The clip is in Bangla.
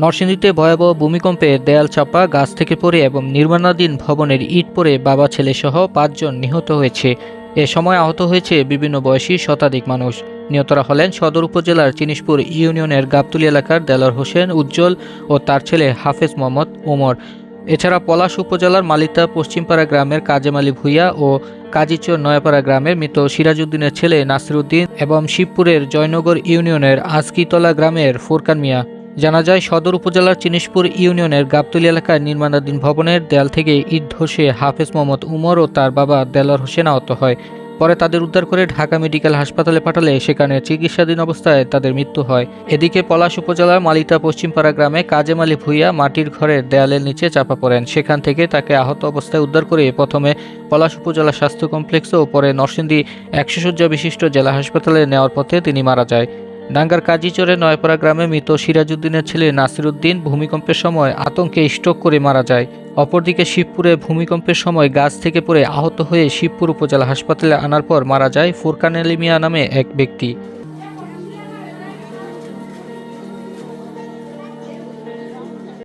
নরসিংদীতে ভয়াবহ ভূমিকম্পে দেয়াল চাপা, গাছ থেকে পড়ে এবং নির্মাণাধীন ভবনের ইট পড়ে বাবা, ছেলেসহ পাঁচজন নিহত হয়েছে। এ সময় আহত হয়েছে বিভিন্ন বয়সী শতাধিক মানুষ। নিহতরা হলেন সদর উপজেলার চিনিশপুর ইউনিয়নের গাবতুলি এলাকার দেলার হোসেন, উজ্জ্বল ও তার ছেলে হাফেজ মোহাম্মদ ওমর। এছাড়া পলাশ উপজেলার মালিতা পশ্চিমপাড়া গ্রামের কাজেম আলী ভুইয়া ও কাজীচর নয়াপাড়া গ্রামের মৃত সিরাজউদ্দিনের ছেলে নাসিরউদ্দিন এবং শিবপুরের জয়নগর ইউনিয়নের আজকিতলা গ্রামের ফোরকান মিয়া। জানা যায়, সদর উপজেলার চিনিশপুর ইউনিয়নের গাবতলী এলাকায় নির্মাণাধীন ভবনের দেয়াল থেকে ইট ধসে হাফেজ মোহাম্মদ উমর ও তার বাবা দেলার হোসেন আহত হয়। পরে তাদের উদ্ধার করে ঢাকা মেডিকেল হাসপাতালে পাঠালে, সেখানে চিকিৎসাধীন অবস্থায় তাদের মৃত্যু হয়। এদিকে পলাশ উপজেলার মালিতা পশ্চিমপাড়া গ্রামে কাজেম আলী ভুইয়া মাটির ঘরের দেয়ালের নিচে চাপা পড়েন। সেখান থেকে তাকে আহত অবস্থায় উদ্ধার করে প্রথমে পলাশ উপজেলা স্বাস্থ্য কমপ্লেক্স ও পরে নরসিংদী একশো বিশিষ্ট জেলা হাসপাতালে নেওয়ার পথে তিনি মারা যায়। ডাঙ্গার কাজীচরে নয়পাড়া গ্রামে মৃত সিরাজউদ্দিনের ছেলে নাসিরুদ্দিন ভূমিকম্পের সময় আতঙ্কে স্ট্রোক করে মারা যায়। অপরদিকে শিবপুরে ভূমিকম্পের সময় গাছ থেকে পড়ে আহত হয়ে শিবপুর উপজেলা হাসপাতালে আনার পর মারা যায় ফুরকান এলিমিয়া নামে এক ব্যক্তি।